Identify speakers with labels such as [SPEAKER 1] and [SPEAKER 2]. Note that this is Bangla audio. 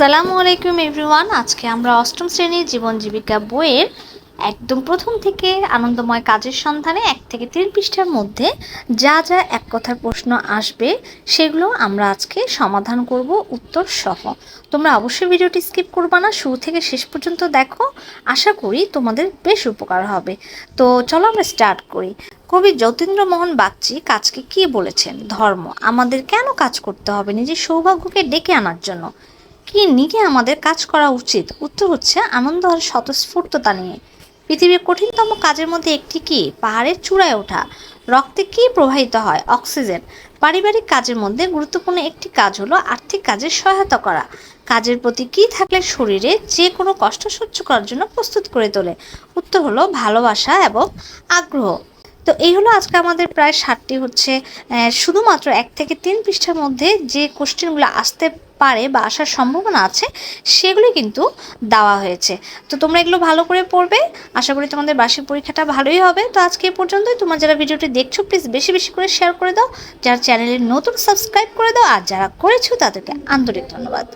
[SPEAKER 1] আসসালামু আলাইকুম এভরিওয়ান। আজকে আমরা অষ্টম শ্রেণির জীবন জীবিকা বইয়ের একদম প্রথম থেকে আনন্দময় কাজের সন্ধানে এক থেকে তিন পৃষ্ঠার মধ্যে যা যা এক কথার প্রশ্ন আসবে সেগুলো আমরা আজকে সমাধান করব উত্তর সহ। তোমরা অবশ্যই ভিডিওটি স্কিপ করবা না, শুরু থেকে শেষ পর্যন্ত দেখো। আশা করি তোমাদের বেশ উপকার হবে। তো চলো আমরা স্টার্ট করি। কবি যতীন্দ্রমোহন বাগচি কাজকে কি বলেছেন? ধর্ম। আমাদের কেন কাজ করতে হবে নিজের সৌভাগ্যকে ডেকে আনার জন্য? কি নিয়ে আমাদের কাজ করা উচিত। উত্তর হচ্ছে আনন্দ আর স্বতঃস্ফূর্ততা নিয়ে। পৃথিবীর কঠিনতম কাজের মধ্যে একটি কি? পাহাড়ের চূড়ায় ওঠা। রক্তে কি প্রবাহিত হয়? অক্সিজেন। পারিবারিক কাজের মধ্যে গুরুত্বপূর্ণ একটি কাজ হলো আর্থিক কাজের সহায়তা করা। কাজের প্রতি কি থাকলে শরীরে যে কোনো কষ্ট সহ্য করার জন্য প্রস্তুত করে তোলে? উত্তর হলো ভালোবাসা এবং আগ্রহ। তো এই হলো আজকে আমাদের প্রায় ষাটটি হচ্ছে শুধুমাত্র এক থেকে তিন পৃষ্ঠার মধ্যে যে কোশ্চেনগুলো আসতে পারে বা আসার সম্ভাবনা আছে, সেগুলি কিন্তু দেওয়া হয়েছে। তো তোমরা এগুলো ভালো করে পড়বে। আশা করি তোমাদের বার্ষিক পরীক্ষাটা ভালোই হবে। তো আজকে এ পর্যন্তই। তোমরা যারা ভিডিওটি দেখছ প্লিজ বেশি বেশি করে শেয়ার করে দাও। যারা চ্যানেলে নতুন সাবস্ক্রাইব করে দাও। আর যারা করেছ, তাদেরকে আন্তরিক ধন্যবাদ।